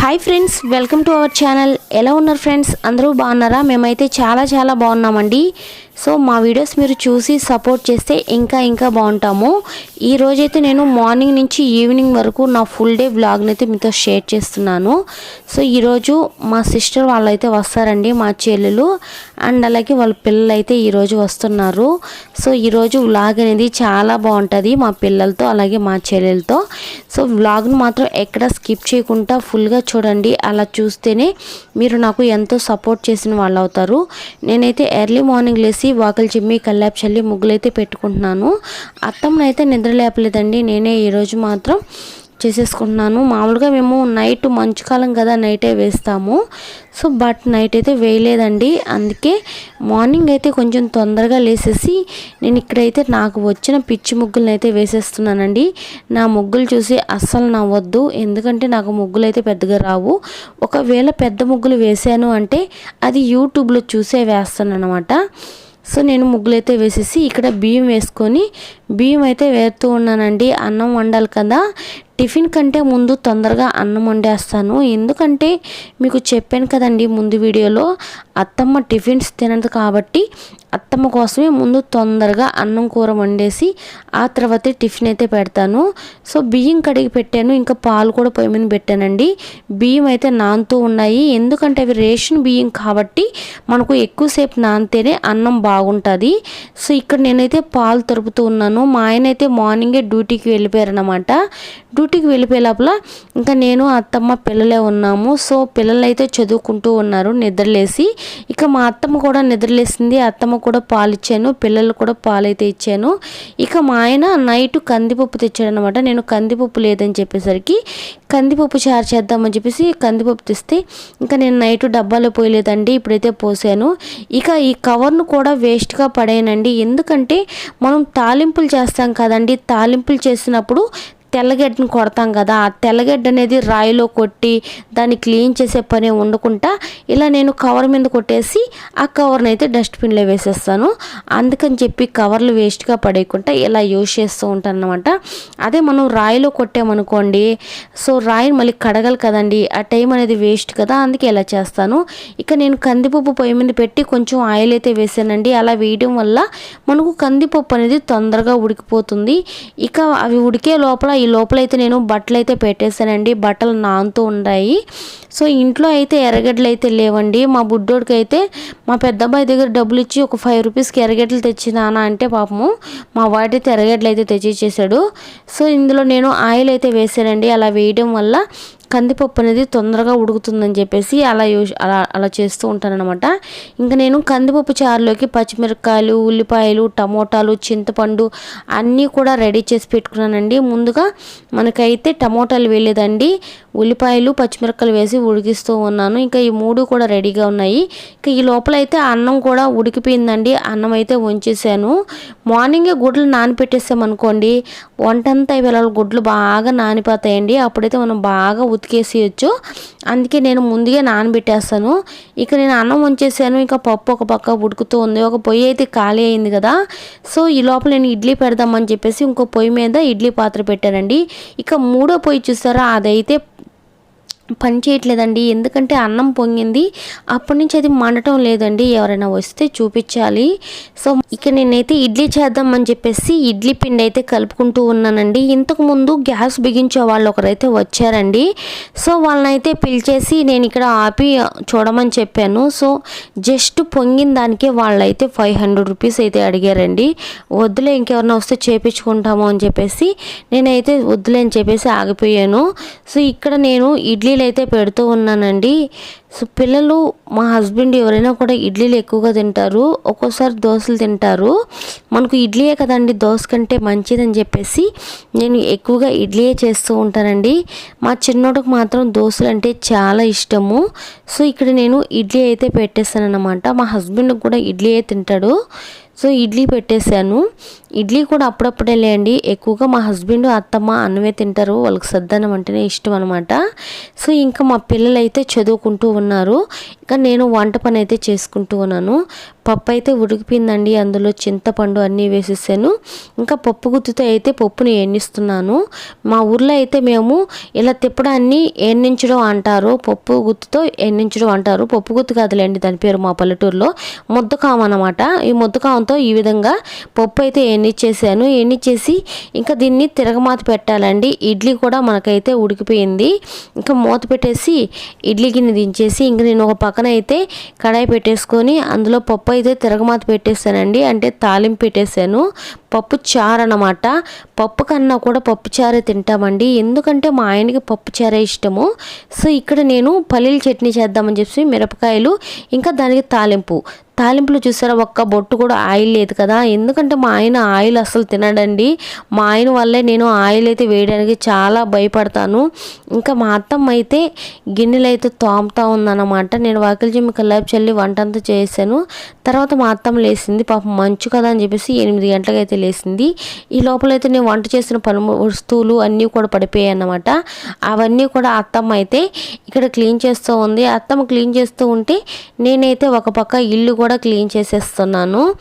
Hi friends welcome to our channel ఎలా ఉన్నారు friends అందరూ బాగున్నారా? మేమైతే చాలా చాలా బాగున్నామండి. సో మా వీడియోస్ మీరు చూసి సపోర్ట్ చేస్తే ఇంకా ఇంకా బాగుంటాము. ఈ రోజైతే నేను మార్నింగ్ నుంచి ఈవినింగ్ వరకు నా ఫుల్ డే వ్లాగ్ని అయితే మీతో షేర్ చేస్తున్నాను. సో ఈరోజు మా సిస్టర్ వాళ్ళు అయితే వస్తారండి మా చెల్లెలు. అండ్ అలాగే వాళ్ళ పిల్లలు అయితే ఈరోజు వస్తున్నారు. సో ఈరోజు వ్లాగ్ అనేది చాలా బాగుంటుంది మా పిల్లలతో అలాగే మా చెల్లెలతో. సో వ్లాగ్ను మాత్రం ఎక్కడ స్కిప్ చేయకుండా ఫుల్గా చూడండి. అలా చూస్తేనే మీరు నాకు ఎంతో సపోర్ట్ చేసిన వాళ్ళు అవుతారు నేనైతే ఎర్లీ మార్నింగ్ లేసి వాకలు చిమ్మి కల్లాపు చల్లి ముగ్గులైతే పెట్టుకుంటున్నాను. అత్తమ్మనైతే నిద్ర లేపలేదండి. నేనే ఈరోజు మాత్రం చేసేసుకుంటున్నాను మామూలుగా మేము నైట్ మంచుకాలం కదా నైటే వేస్తాము. సో బట్ నైట్ అయితే వేయలేదండి. అందుకే మార్నింగ్ అయితే కొంచెం తొందరగా లేసేసి నేను ఇక్కడైతే నాకు వచ్చిన పిచ్చి ముగ్గులను అయితే వేసేస్తున్నానండి. నా ముగ్గులు చూసి అస్సలు నవ్వద్దు. ఎందుకంటే నాకు ముగ్గులు అయితే పెద్దగా రావు. ఒకవేళ పెద్ద ముగ్గులు వేసాను అంటే అది యూట్యూబ్లో చూసే వేస్తాను అనమాట సో నేను ముగ్గులైతే వేసేసి ఇక్కడ బియ్యం వేసుకొని బియ్యం అయితే వేరుతూ ఉన్నానండి. అన్నం వండాలి కదా. టిఫిన్ కంటే ముందు తొందరగా అన్నం వండేస్తాను. ఎందుకంటే మీకు చెప్పాను కదండి ముందు వీడియోలో అత్తమ్మ టిఫిన్స్ తినదు కాబట్టి అత్తమ్మ కోసమే ముందు తొందరగా అన్నం కూర వండేసి ఆ తర్వాత టిఫిన్ అయితే పెడతాను. సో బియ్యం కడిగి పెట్టాను. ఇంకా పాలు కూడా పొయ్యి మీద పెట్టానండి. బియ్యం అయితే నానుతూ ఉన్నాయి. ఎందుకంటే అవి రేషన్ బియ్యం కాబట్టి మనకు ఎక్కువసేపు నానితేనే అన్నం బాగుంటుంది. సో ఇక్కడ నేనైతే పాలు తరుపుతూ ఉన్నాను. మా ఆయన అయితే మార్నింగే డ్యూటీకి వెళ్ళిపోయారనమాట డ్యూటీకి వెళ్ళిపోయే లోపల ఇంకా నేను అత్తమ్మ పిల్లలే ఉన్నాము. సో పిల్లలైతే చదువుకుంటూ ఉన్నారు నిద్రలేసి. ఇక మా అత్తమ్మ కూడా నిద్రలేసింది. అత్తమ్మ కూడా పాలు ఇచ్చాను పిల్లలు కూడా పాలైతే ఇచ్చాను. ఇక మా ఆయన నైట్ కందిపప్పు తెచ్చాడు అనమాట నేను కందిపప్పు లేదని చెప్పేసరికి కందిపప్పు చారు చేద్దామని చెప్పేసి కందిపప్పు తెస్తే ఇంకా నేను నైట్ డబ్బాలో పోయలేదండి ఇప్పుడైతే పోసాను. ఇక ఈ కవర్ను కూడా వేస్ట్గా పడేయనండి. ఎందుకంటే మనం తాలింపులు చేస్తాం కదండి తాలింపులు చేసినప్పుడు తెల్లగడ్డను కొడతాం కదా ఆ తెల్లగడ్డ అనేది రాయిలో కొట్టి దాన్ని క్లీన్ చేసే పని ఉండకుండా ఇలా నేను కవర్ మీద కొట్టేసి ఆ కవర్ని అయితే డస్ట్బిన్లో వేసేస్తాను. అందుకని చెప్పి కవర్లు వేస్ట్గా పడేయకుండా ఇలా యూజ్ చేస్తూ ఉంటాను అనమాట అదే మనం రాయిలో కొట్టామనుకోండి సో రాయిని మళ్ళీ కడగాలి కదండి ఆ టైం అనేది వేస్ట్ కదా అందుకే ఇలా చేస్తాను. ఇక నేను కందిపప్పు పొయ్యి మీద పెట్టి కొంచెం ఆయిల్ అయితే వేసానండి. అలా వేయడం వల్ల మనకు కందిపప్పు అనేది తొందరగా ఉడికిపోతుంది. ఇక అవి ఉడికే లోపల ఈ లోపల అయితే నేను బట్టలు అయితే పెట్టేశానండి. బట్టలు నానుతూ ఉన్నాయి సో ఇంట్లో అయితే ఎర్రగడ్డలు అయితే లేవండి. మా బుడ్డోడికి అయితే మా పెద్దబ్బాయి దగ్గర డబ్బులు ఇచ్చి ఒక ఫైవ్ రూపీస్కి ఎర్రగడ్డలు తెచ్చినానా అంటే పాపము మా వాడైతే ఎర్రగడ్డలు అయితే తెచ్చిచ్చేసాడు. సో ఇందులో నేను ఆయిల్ అయితే వేసానండి. అలా వేయడం వల్ల కందిపప్పు అనేది తొందరగా ఉడుకుతుందని చెప్పేసి అలా యూజ్ అలా అలా చేస్తూ ఉంటానన్నమాట. ఇంకా నేను కందిపప్పు చారులోకి పచ్చిమిరపకాయలు ఉల్లిపాయలు టమోటాలు చింతపండు అన్నీ కూడా రెడీ చేసి పెట్టుకున్నానండి. ముందుగా మనకైతే టమోటాలు వేయలేదండి. ఉల్లిపాయలు పచ్చిమిరపకాయలు వేసి ఉడికిస్తూ ఉన్నాను. ఇంకా ఈ మూడు కూడా రెడీగా ఉన్నాయి. ఇంకా ఈ లోపల అయితే అన్నం కూడా ఉడికిపోయిందండి. అన్నం అయితే ఉంచేసాను మార్నింగే గుడ్లు నానపెట్టేసామనుకోండి వంటంతా వేళ గుడ్లు బాగా నానిపోతాయండి. అప్పుడైతే మనం బాగా ఉతికేసేయచ్చు. అందుకే నేను ముందుగా నానబెట్టేస్తాను. ఇక నేను అన్నం వంచేసాను. ఇంకా పప్పు ఒక పక్క ఉడుకుతూ ఉంది. ఒక పొయ్యి అయితే ఖాళీ అయింది కదా. సో ఈ లోపల నేను ఇడ్లీ పెడదామని చెప్పేసి ఇంకో పొయ్యి మీద ఇడ్లీ పాత్ర పెట్టానండి. ఇక మూడో పొయ్యి చూసారా అదైతే పని చేయట్లేదండి. ఎందుకంటే అన్నం పొంగింది. అప్పటి నుంచి అది మండటం లేదండి. ఎవరైనా వస్తే చూపించాలి. సో ఇక నేనైతే ఇడ్లీ చేద్దామని చెప్పేసి ఇడ్లీ పిండి అయితే కలుపుకుంటూ ఉన్నానండి. ఇంతకుముందు గ్యాస్ బిగించే వాళ్ళు ఒకరైతే వచ్చారండి. సో వాళ్ళనైతే పిలిచేసి నేను ఇక్కడ ఆపి చూడమని చెప్పాను. సో జస్ట్ పొంగిన దానికే వాళ్ళైతే ఫైవ్ హండ్రెడ్ రూపీస్ అయితే అడిగారండి. వద్దులే ఇంకెవరైనా వస్తే చేపించుకుంటాము అని చెప్పేసి నేనైతే వద్దులే అని చెప్పేసి ఆగిపోయాను. సో ఇక్కడ నేను ఇడ్లీ ఇడ్లీలు అయితే పెడుతూ ఉన్నానండి. సో పిల్లలు మా హస్బెండ్ ఎవరైనా కూడా ఇడ్లీలు ఎక్కువగా తింటారు. ఒక్కోసారి దోశలు తింటారు. మనకు ఇడ్లీయే కదండి దోశ కంటే మంచిదని చెప్పేసి నేను ఎక్కువగా ఇడ్లీయే చేస్తూ ఉంటానండి. మా చిన్నోడికి మాత్రం దోశలు అంటే చాలా ఇష్టము. సో ఇక్కడ నేను ఇడ్లీ అయితే పెట్టేస్తాను అనమాట మా హస్బెండ్ కూడా ఇడ్లీయే తింటాడు. సో ఇడ్లీ పెట్టేశాను. ఇడ్లీ కూడా అప్పుడప్పుడే లేండి. ఎక్కువగా మా హస్బెండ్ అత్తమ్మ అన్నమే తింటారు. వాళ్ళకి సద్దనం అంటేనే ఇష్టం అనమాట సో ఇంకా మా పిల్లలు అయితే చదువుకుంటూ ఉన్నారు. ఇంకా నేను వంట పని అయితే చేసుకుంటూ ఉన్నాను. పప్పు అయితే ఉడికిపోయిందండి. అందులో చింతపండు అన్నీ వేసేసాను. ఇంకా పప్పు గుత్తితో అయితే పప్పుని ఎన్నిస్తున్నాను మా ఊర్లో అయితే మేము ఇలా తిప్పడాన్ని ఎన్నించడం అంటారు. పప్పు గుత్తుతో ఎన్నించడం అంటారు. పప్పు గుత్తు కాదులేండి దాని పేరు మా పల్లెటూరులో. ముద్దకాం అనమాట ఈ ముద్దకాంతో ఈ విధంగా పప్పు అయితే ఎన్నిచ్చేసాను ఎన్నిచ్చేసి ఇంకా దీన్ని తిరగమాత పెట్టాలండి. ఇడ్లీ కూడా మనకైతే ఉడికిపోయింది. ఇంకా మూత పెట్టేసి ఇడ్లీ గిన్నె దించేసి ఇంకా నేను ఒక పక్కన అయితే కడాయి పెట్టేసుకొని అందులో పప్పు అయితే తిరగమాత పెట్టేశానండి అంటే తాలింపు పెట్టేశాను. పప్పు చారు అనమాట పప్పు కన్నా కూడా పప్పు చారే తింటామండి. ఎందుకంటే మా ఆయనకి పప్పు చారే ఇష్టము. సో ఇక్కడ నేను పల్లీల చట్నీ చేద్దామని చెప్పి మిరపకాయలు ఇంకా దానికి తాలింపు. తాలింపులు చూసారా? ఒక్క బొట్టు కూడా ఆయిల్ లేదు కదా. ఎందుకంటే మా ఆయన ఆయిల్ అసలు తినడండి. మా ఆయన వల్లే నేను ఆయిల్ అయితే వేయడానికి చాలా భయపడతాను. ఇంకా మా అత్తమ్మ అయితే గిన్నెలు అయితే తోముతా ఉందన్నమాట. నేను వాకిలి జిమ్మి కల్లాపు చల్లి వంట అంతా చేశాను. తర్వాత మా అత్తమ్మ లేచింది పాపం మంచు కదా అని చెప్పేసి ఎనిమిది గంటలకైతే లేసింది. లేచింది ఈ లోపల అయితే నేను వంట చేసిన పలు వస్తువులు అన్నీ కూడా పడిపోయాయి అన్నమాట. అవన్నీ కూడా అత్తమ్మ అయితే ఇక్కడ క్లీన్ చేస్తూ ఉంది. అత్తమ్మ క్లీన్ చేస్తూ ఉంటే నేనైతే ఒక పక్క ఇల్లు కూడా కూడా క్లీన్ చేసేస్తున్నాను.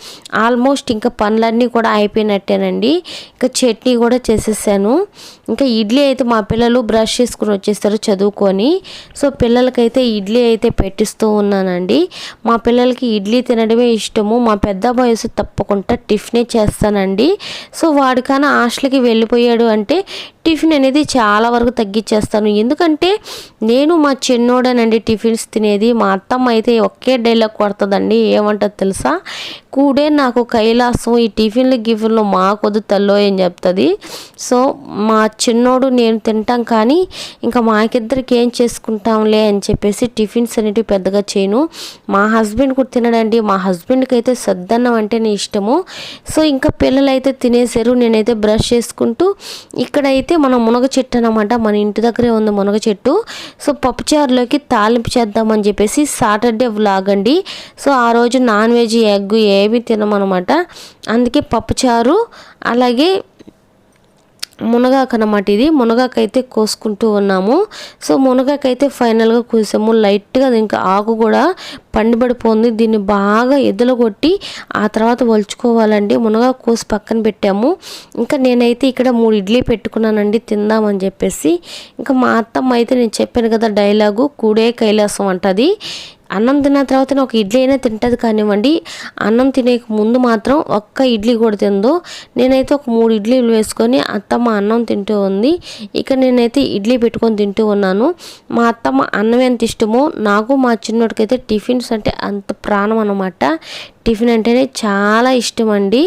ఆల్మోస్ట్ ఇంకా పనులన్నీ కూడా అయిపోయినట్టేనండి. ఇంకా చట్నీ కూడా చేసేసాను. ఇంకా ఇడ్లీ అయితే మా పిల్లలు బ్రష్ చేసుకుని వచ్చేస్తారు చదువుకొని. సో పిల్లలకైతే ఇడ్లీ అయితే పెట్టిస్తూ ఉన్నానండి. మా పిల్లలకి ఇడ్లీ తినడమే ఇష్టము. మా పెద్ద వయసు తప్పకుండా టిఫినే చేస్తానండి. సో వాడికైనా హాస్టల్కి వెళ్ళిపోయాడు అంటే టిఫిన్ అనేది చాలా వరకు తగ్గించేస్తాను. ఎందుకంటే నేను మా చిన్నోడనండి టిఫిన్స్ తినేది. మా అత్తమ్మ అయితే ఒకే డైలాగ్ కొడుతుందండి. ఏమంటుంది తెలుసా? కూడే నాకు కైలాసం ఈ టిఫిన్లు గిఫిన్లు మాకొద్దు తల్లో ఏం చెప్తుంది. సో మా చిన్నోడు నేను తింటాం కానీ ఇంకా మాకిద్దరికి ఏం చేసుకుంటాంలే అని చెప్పేసి టిఫిన్స్ అనేటివి పెద్దగా చేయను. మా హస్బెండ్ కూడా తినడండి. మా హస్బెండ్కి అయితే సద్దన్నం అంటేనే ఇష్టము. సో ఇంకా పిల్లలు అయితే తినేసారు నేనైతే బ్రష్ చేసుకుంటూ ఇక్కడైతే మన మునగ చెట్టు అనమాట మన ఇంటి దగ్గరే ఉంది మునగ చెట్టు. సో పప్పుచారులోకి తాలింపు చేద్దామని చెప్పేసి సాటర్డే వ్లాగ్ అండి. సో ఆ రోజు నాన్ వెజ్ ఎగ్ ఏవి తినమనమాట. అందుకే పప్పుచారు అలాగే మునగాకు అనమాట ఇది. మునగాకు అయితే కోసుకుంటూ ఉన్నాము. సో మునగాకు అయితే ఫైనల్గా కోసాము. లైట్గా ఇంకా ఆకు కూడా పండిపడిపోయింది. దీన్ని బాగా ఎద్దులు కొట్టి ఆ తర్వాత వలుచుకోవాలండి. మునగాకు కోసి పక్కన పెట్టాము. ఇంకా నేనైతే ఇక్కడ మూడు ఇడ్లీ పెట్టుకున్నానండి. తిందామని చెప్పేసి. ఇంకా మా అత్తమ్మ అయితే నేను చెప్పాను కదా డైలాగు కూడే కైలాసం అంటది. అన్నం తిన్న తర్వాత ఒక ఇడ్లీ అయినా తింటుంది కానివ్వండి అన్నం తినే ముందు మాత్రం ఒక్క ఇడ్లీ కూడా తిందో నేనైతే ఒక మూడు ఇడ్లీలు వేసుకొని అత్తమ్మ అన్నం తింటూ ఉంది. ఇక నేనైతే ఇడ్లీ పెట్టుకొని తింటూ ఉన్నాను. మా అత్తమ్మ అన్నం ఎంత ఇష్టమో. నాకు మా చిన్నోడికైతే టిఫిన్స్ అంటే అంత ప్రాణం అనమాట టిఫిన్ అంటేనే చాలా ఇష్టం అండి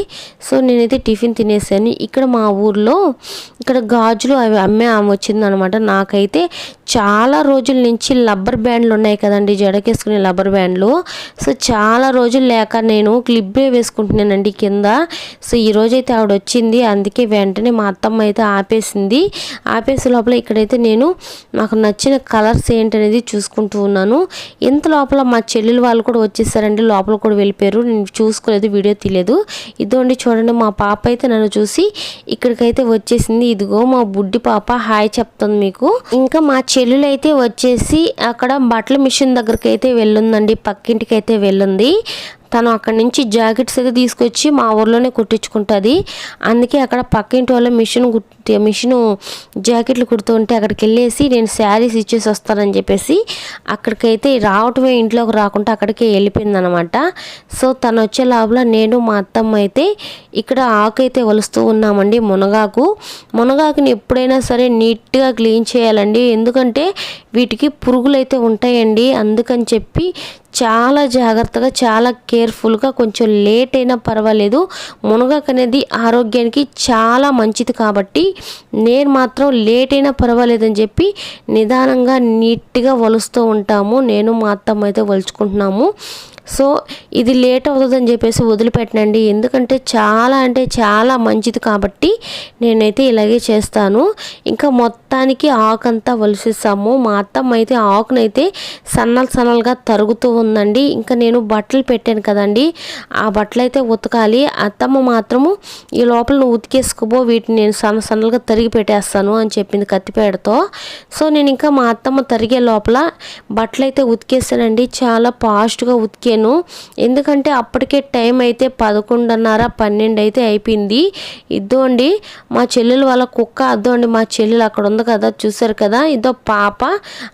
సో నేనైతే టిఫిన్ తినేసాను. ఇక్కడ మా ఊర్లో ఇక్కడ గాజులు అవి అమ్మే ఆమె వచ్చిందనమాట. నాకైతే చాలా రోజుల నుంచి లబ్బర్ బ్యాండ్లు ఉన్నాయి కదండి జడకేసుకునే లబ్బర్ బ్యాండ్లు. సో చాలా రోజులు లేక నేను క్లిబ్బే వేసుకుంటున్నానండి కింద. సో ఈ రోజైతే ఆవిడ వచ్చింది. అందుకే వెంటనే మా అత్తమ్మ అయితే ఆపేసింది. ఆపేసే లోపల ఇక్కడైతే నేను నాకు నచ్చిన కలర్స్ ఏంటనేది చూసుకుంటూ ఉన్నాను. ఇంత లోపల మా చెల్లెలు వాళ్ళు కూడా వచ్చేసారండి. లోపల కూడా వెళ్ళిపోయారు. నేను చూసుకోలేదు వీడియో తీయలేదు. ఇదోండి చూడండి మా పాప అయితే నన్ను చూసి ఇక్కడికైతే వచ్చేసింది. ఇదిగో మా బుడ్డి పాప హాయ్ చెప్తుంది మీకు. ఇంకా మా చెల్లెలు అయితే వచ్చేసి అక్కడ బట్టల మిషన్ దగ్గరికి అయితే వెళ్ళుందండి పక్కింటికి అయితే వెళ్ళింది. తను అక్కడి నుంచి జాకెట్స్ అయితే తీసుకొచ్చి మా ఊర్లోనే కుట్టించుకుంటుంది. అందుకే అక్కడ పక్కింటి వాళ్ళ మిషన్ కుట్టి మిషన్ జాకెట్లు కుడుతూ ఉంటే అక్కడికి వెళ్ళేసి నేను శారీస్ ఇచ్చేసి వస్తానని చెప్పేసి అక్కడికైతే రావటమే ఇంట్లోకి రాకుండా అక్కడికే వెళ్ళిపోయిందనమాట. సో తను వచ్చే లోపల నేను మా అత్తమ్మ అయితే ఇక్కడ ఆకు అయితే వలుస్తూ ఉన్నామండి మునగాకు. మునగాకుని ఎప్పుడైనా సరే నీట్గా క్లీన్ చేయాలండి. ఎందుకంటే వీటికి పురుగులు అయితే ఉంటాయండి. అందుకని చెప్పి చాలా జాగ్రత్తగా చాలా కేర్ఫుల్గా కొంచెం లేట్ అయినా పర్వాలేదు. మునగాకు అనేది ఆరోగ్యానికి చాలా మంచిది కాబట్టి నేను మాత్రం లేట్ అయినా పర్వాలేదని చెప్పి నిదానంగా నీట్గా వలుస్తూ ఉంటాము. నేను మా అత్తమ్మ అయితే వలుచుకుంటున్నాము. సో ఇది లేట్ అవుతుందని చెప్పేసి వదిలిపెట్టనండి. ఎందుకంటే చాలా అంటే చాలా మంచిది కాబట్టి నేనైతే ఇలాగే చేస్తాను. ఇంకా మొత్తానికి ఆకంతా వలిసేసాము. మా అత్తమ్మ అయితే ఆకునైతే సన్నలు సన్నలుగా తరుగుతూ ఉందండి. ఇంకా నేను బట్టలు పెట్టాను కదండి. ఆ బట్టలు అయితే ఉతకాలి. అత్తమ్మ మాత్రము ఈ లోపల నువ్వు ఉతికేసుకోబో వీటిని నేను సన్న సన్నలుగా తరిగి పెట్టేస్తాను అని చెప్పింది కత్తిపేడతో. సో నేను ఇంకా మా అత్తమ్మ తరిగే లోపల బట్టలు అయితే ఉతికేసానండి. చాలా ఫాస్ట్గా ఉతికాను ఎందుకంటే అప్పటికే టైం అయితే పదకొండున్నర పన్నెండు అయితే అయిపోయింది. ఇద్దోండి మా చెల్లెలు వాళ్ళ కుక్క అద్దోండి మా చెల్లెలు అక్కడ ఉంది కదా చూసారు కదా ఇదో పాప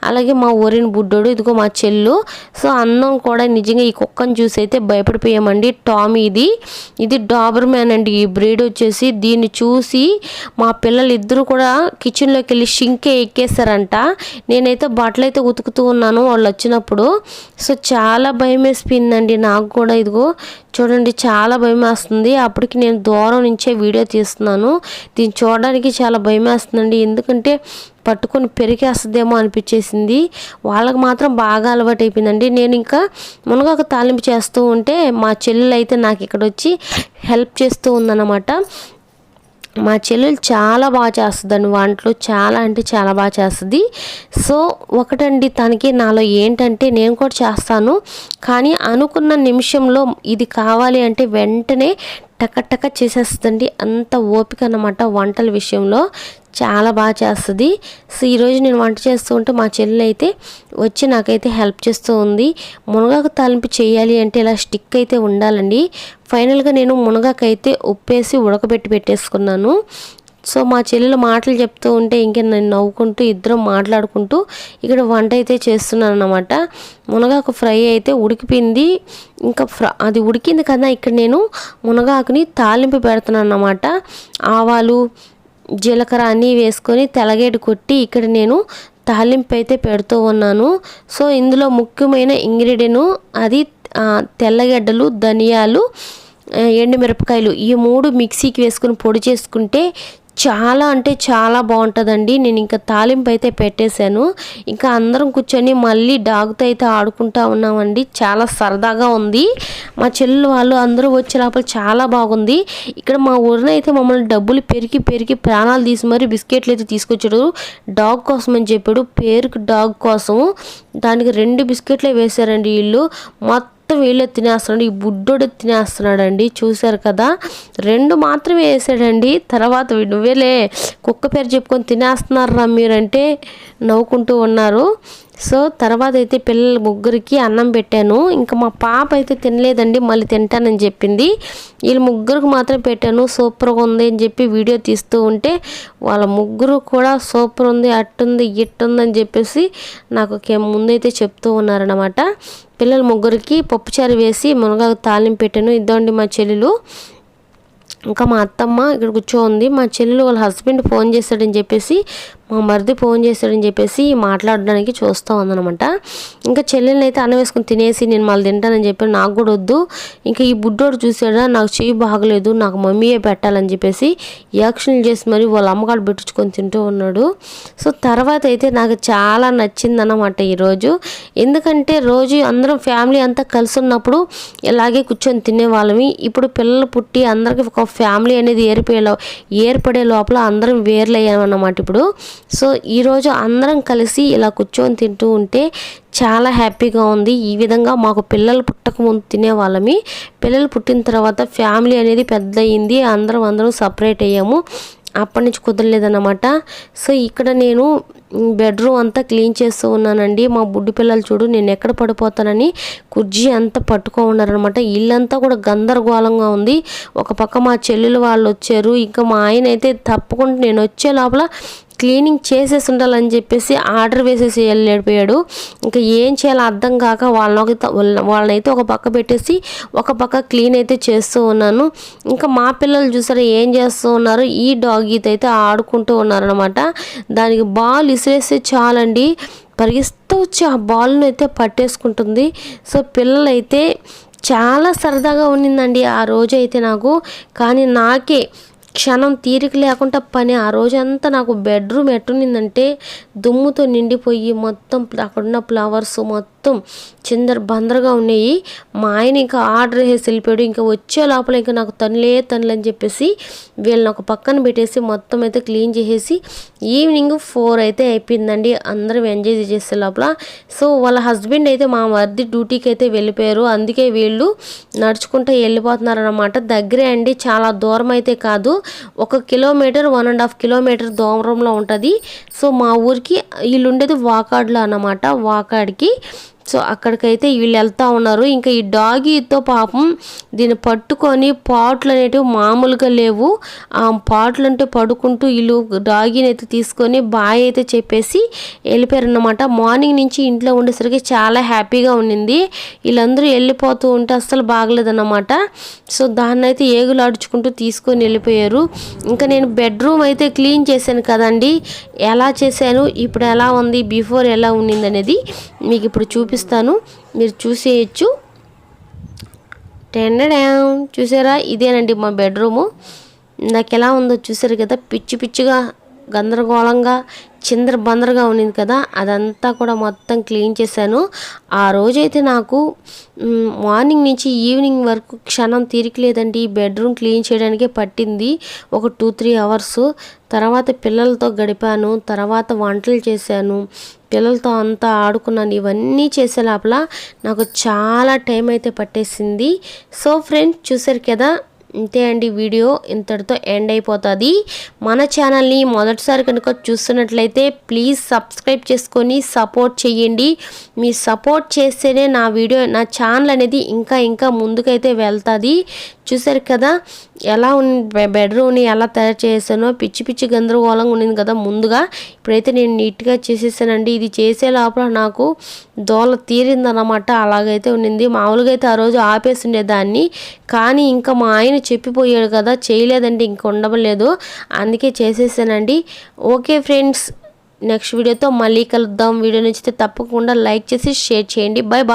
అలాగే మా ఊరిని బుడ్డోడు ఇదిగో మా చెల్లు. సో అందం కూడా నిజంగా ఈ కుక్కను చూసి అయితే భయపడిపోయామండి. టామ్ ఇది. ఇది డాబర్ మ్యాన్ అండి ఈ బ్రీడ్ వచ్చేసి. దీన్ని చూసి మా పిల్లలు ఇద్దరు కూడా కిచెన్లోకి వెళ్ళి షింకే ఎక్కేసారంట నేనైతే బట్టలు అయితే ఉతుకుతూ ఉన్నాను వాళ్ళు వచ్చినప్పుడు. సో చాలా భయం అండి నాకు కూడా ఇదిగో చూడండి చాలా భయం వేస్తుంది. అప్పటికి నేను దూరం నుంచే వీడియో తీస్తున్నాను. దీన్ని చూడడానికి చాలా భయం వేస్తుందండి. ఎందుకంటే పట్టుకొని పెరిగేస్తుందేమో అనిపించేసింది. వాళ్ళకి మాత్రం బాగా అలవాటు అయిపోయిందండి. నేను ఇంకా మునగాకు తాలింపు చేస్తూ ఉంటే మా చెల్లెలు అయితే నాకు ఇక్కడ వచ్చి హెల్ప్ చేస్తూ ఉందన్నమాట. మా చెల్లెలు చాలా బాగా చేస్తుందండి వంటలు. చాలా అంటే చాలా బాగా చేస్తుంది. సో ఒకటండి తనకి నాలో ఏంటంటే నేను కూడా చేస్తాను. కానీ అనుకున్న నిమిషంలో ఇది కావాలి అంటే వెంటనే టక చేసేస్తుందండి. అంత ఓపిక అన్నమాట వంటల విషయంలో. చాలా బాగా చేస్తుంది. సో ఈరోజు నేను వంట చేస్తూ ఉంటే మా చెల్లెలు అయితే వచ్చి నాకైతే హెల్ప్ చేస్తూ ఉంది. మునగాకు తాలింపు చేయాలి అంటే ఇలా స్టిక్ అయితే ఉండాలండి. ఫైనల్గా నేను మునగాకైతే ఉప్పేసి ఉడకబెట్టి పెట్టేసుకున్నాను. సో మా చెల్లెలు మాటలు చెప్తూ ఉంటే ఇంక నేను నవ్వుకుంటూ ఇద్దరం మాట్లాడుకుంటూ ఇక్కడ వంట అయితే చేస్తున్నాను అనమాట మునగాకు ఫ్రై అయితే ఉడికిపోయింది. ఇంకా ఫ్ర అది ఉడికింది కదా ఇక్కడ నేను మునగాకుని తాలింపు పెడుతున్నాను అన్నమాట ఆవాలు జీలకర్ర అన్నీ వేసుకొని తెలగేటు కొట్టి ఇక్కడ నేను తాలింపు అయితే పెడుతూ ఉన్నాను. సో ఇందులో ముఖ్యమైన ఇంగ్రీడియంట్ అది తెల్లగడ్డలు ధనియాలు ఎండుమిరపకాయలు ఈ మూడు మిక్సీకి వేసుకుని పొడి చేసుకుంటే చాలా అంటే చాలా బాగుంటుందండి. నేను ఇంకా తాలింపు అయితే పెట్టేశాను. ఇంకా అందరం కూర్చొని మళ్ళీ డాగ్తో అయితే ఆడుకుంటా ఉన్నామండి. చాలా సరదాగా ఉంది. మా చెల్లెలు వాళ్ళు అందరూ వచ్చే లోపల చాలా బాగుంది. ఇక్కడ మా ఊరిన అయితే మమ్మల్ని డబ్బులు పెరిగి పెరిగి ప్రాణాలు తీసి మరి బిస్కెట్లు అయితే తీసుకొచ్చాడు. డాగ్ కోసం అని చెప్పాడు. పేరుకి డాగ్ కోసం. దానికి రెండు బిస్కెట్లే వేశారండి వీళ్ళు. మొత్తం మొత్తం వీళ్ళే తినేస్తున్నాడు ఈ బుడ్డోడు తినేస్తున్నాడండి. చూశారు కదా? రెండు మాత్రమే వేసాడండి. తర్వాత నువ్వేలే కుక్క పేరు చెప్పుకొని తినేస్తున్నారా మీరంటే నవ్వుకుంటూ ఉన్నారు. సో తర్వాత అయితే పిల్లల ముగ్గురికి అన్నం పెట్టాను. ఇంకా మా పాప అయితే తినలేదండి మళ్ళీ తింటానని చెప్పింది. వీళ్ళు ముగ్గురికి మాత్రం పెట్టాను సూపర్గా ఉంది అని చెప్పి వీడియో తీస్తూ ఉంటే వాళ్ళ ముగ్గురు కూడా సూపర్ ఉంది అట్టుంది ఇట్టుంది అని చెప్పేసి నాకు ముందైతే చెప్తూ ఉన్నారనమాట పిల్లల ముగ్గురికి పప్పుచారు వేసి మునగాకు తాలింపు పెట్టాను. ఇద్దండి మా చెల్లెలు. ఇంకా మా అత్తమ్మ ఇక్కడ కూర్చోంది మా చెల్లెలు వాళ్ళ హస్బెండ్ ఫోన్ చేశాడని చెప్పేసి మా మరిది ఫోన్ చేశాడని చెప్పేసి మాట్లాడడానికి చూస్తూ ఉందనమాట ఇంకా చెల్లెల్ని అయితే అన్న తినేసి నేను మళ్ళీ తింటానని చెప్పి నాకు కూడా వద్దు. ఇంకా ఈ బుడ్డోడు చూసాడా నాకు చెయ్యి బాగలేదు నాకు మమ్మీయే పెట్టాలని చెప్పేసి యాక్షన్లు చేసి మరి వాళ్ళ అమ్మగాడు పెట్టించుకొని తింటూ ఉన్నాడు. సో తర్వాత అయితే నాకు చాలా నచ్చిందన్నమాట ఈరోజు ఎందుకంటే రోజు అందరం ఫ్యామిలీ అంతా కలిసి ఉన్నప్పుడు ఇలాగే కూర్చొని తినేవాళ్ళమి. ఇప్పుడు పిల్లలు పుట్టి అందరికి ఒక ఫ్యామిలీ అనేది ఏర్పడే ఏర్పడే లోపల అందరం వేర్లయ్యామన్నమాట ఇప్పుడు. సో ఈరోజు అందరం కలిసి ఇలా కూర్చొని తింటూ ఉంటే చాలా హ్యాపీగా ఉంది. ఈ విధంగా మాకు పిల్లలు పుట్టక ముందు తినేవాళ్ళమి పిల్లలు పుట్టిన తర్వాత ఫ్యామిలీ అనేది పెద్ద అయింది అందరం అందరం సపరేట్ అయ్యాము. అప్పటి నుంచి కుదరలేదన్నమాట. సో ఇక్కడ నేను బెడ్రూమ్ అంతా క్లీన్ చేస్తూ ఉన్నానండి. మా బుడ్డి పిల్లలు చూడు నేను ఎక్కడ పడిపోతానని కుర్జీ అంతా పట్టుకో ఉన్నారనమాట ఇల్లంతా కూడా గందరగోళంగా ఉంది. ఒక పక్క మా చెల్లెలు వాళ్ళు వచ్చారు. ఇంకా మా ఆయన అయితే తప్పకుండా నేను వచ్చే లోపల క్లీనింగ్ చేసేసి ఉండాలని చెప్పేసి ఆర్డర్ వేసేసి వెళ్ళిపోయాడు. ఇంకా ఏం చేయాలో అర్థం కాక వాళ్ళని వాళ్ళనైతే ఒక పక్క పెట్టేసి ఒక పక్క క్లీన్ అయితే చేస్తూ ఉన్నాను. ఇంకా మా పిల్లలు చూసారా ఏం చేస్తూ ఉన్నారు? ఈ డాగీతో అయితే ఆడుకుంటూ ఉన్నారనమాట దానికి బాల్ ఇసిరేస్తే చాలండి. పరిగిస్తూ వచ్చి ఆ బాల్ను అయితే పట్టేసుకుంటుంది. సో పిల్లలైతే చాలా సరదాగా ఉన్నిందండి ఆ రోజు అయితే నాకు. కానీ నాకే క్షణం తీరిక లేకుండా పని. ఆ రోజంతా నాకు బెడ్రూమ్ ఎట్టునిందంటే దుమ్ముతో నిండిపోయి మొత్తం అక్కడున్న ఫ్లవర్స్ మొత్తం చిందర బందరగా ఉన్నాయి. మా ఆయన ఇంకా ఆర్డర్ వేసి వెళ్ళిపోయాడు. ఇంకా వచ్చే లోపల ఇంకా నాకు తనులే తనులు అని చెప్పేసి వీళ్ళని ఒక పక్కన పెట్టేసి మొత్తం అయితే క్లీన్ చేసేసి ఈవినింగ్ ఫోర్ అయితే అయిపోయిందండి. అందరం ఎంజాయ్ చేసే లోపల. సో వాళ్ళ హస్బెండ్ అయితే మా మరిది డ్యూటీకి అయితే వెళ్ళిపోయారు. అందుకే వీళ్ళు నడుచుకుంటూ వెళ్ళిపోతున్నారు అనమాట దగ్గరే అండి. చాలా దూరం అయితే కాదు. ఒక kilometre one and half kilometre దూరంలో ఉంటుంది. సో మా ఊరికి వీళ్ళు ఉండేది వాకాడ్లో అన్నమాట. వాకాడ్కి సో అక్కడికైతే వీళ్ళు వెళ్తూ ఉన్నారు. ఇంకా ఈ డాగీతో పాపం దీన్ని పట్టుకొని పాటలు అనేటివి మామూలుగా లేవు. ఆ పాటలు అంటే పడుకుంటూ వీళ్ళు డాగీని అయితే తీసుకొని బాయ్ అయితే చెప్పేసి వెళ్ళిపోయారనమాట మార్నింగ్ నుంచి ఇంట్లో ఉండేసరికి చాలా హ్యాపీగా ఉండింది. వీళ్ళందరూ వెళ్ళిపోతూ ఉంటే అస్సలు బాగలేదన్నమాట. సో దాన్ని అయితే ఏగులాడుచుకుంటూ తీసుకొని వెళ్ళిపోయారు. ఇంకా నేను బెడ్రూమ్ అయితే క్లీన్ చేశాను కదండి. ఎలా చేశాను? ఇప్పుడు ఎలా ఉంది? బిఫోర్ ఎలా ఉండింది అనేది మీకు ఇప్పుడు చూపిస్తాను. మీరు చూసేయచ్చు. టెండడాం చూసారా? ఇదేనండి మా బెడ్రూము నాకు ఎలా ఉందో చూసారు కదా? పిచ్చి పిచ్చిగా గందరగోళంగా చిందర బందరగా ఉన్నింది కదా అదంతా కూడా మొత్తం క్లీన్ చేశాను. ఆ రోజైతే నాకు మార్నింగ్ నుంచి ఈవినింగ్ వరకు క్షణం తీరికలేదండి. ఈ బెడ్రూమ్ క్లీన్ చేయడానికే పట్టింది ఒక టూ త్రీ అవర్స్. తర్వాత పిల్లలతో గడిపాను తర్వాత వంటలు చేశాను. పిల్లలతో అంతా ఆడుకున్నాను. ఇవన్నీ చేసే లోపల నాకు చాలా టైం అయితే పట్టేసింది. సో ఫ్రెండ్స్ చూసారు కదా ఇంతే అండి వీడియో. ఇంతటితో ఎండ్ అయిపోతుంది. మన ఛానల్ని మొదటిసారి కనుక చూస్తున్నట్లయితే ప్లీజ్ సబ్స్క్రైబ్ చేసుకొని సపోర్ట్ చేయండి మీ సపోర్ట్ చేస్తేనే నా వీడియో నా ఛానల్ అనేది ఇంకా ఇంకా ముందుకైతే వెళ్తుంది. చూసారు కదా? ఎలా బెడ్రూమ్ని ఎలా తయారు చేశానో? పిచ్చి పిచ్చి గందరగోళంగా ఉండింది కదా ముందుగా. ఇప్పుడైతే నేను నీట్గా చేసేసానండి. ఇది చేసే లోపల నాకు దోల తీరిందనమాట అలాగైతే ఉండింది. మామూలుగా అయితే ఆ రోజు ఆపేసి ఉండేదాన్ని కానీ ఇంకా మా ఆయన చెప్పిపోయాడు కదా చేయలేదండి ఇంక ఉండలేదు అందుకే చేసేసానండి. ఓకే ఫ్రెండ్స్ నెక్స్ట్ వీడియోతో మళ్ళీ కలుద్దాం. వీడియో నచ్చితే తప్పకుండా లైక్ చేసి షేర్ చేయండి. Bye bye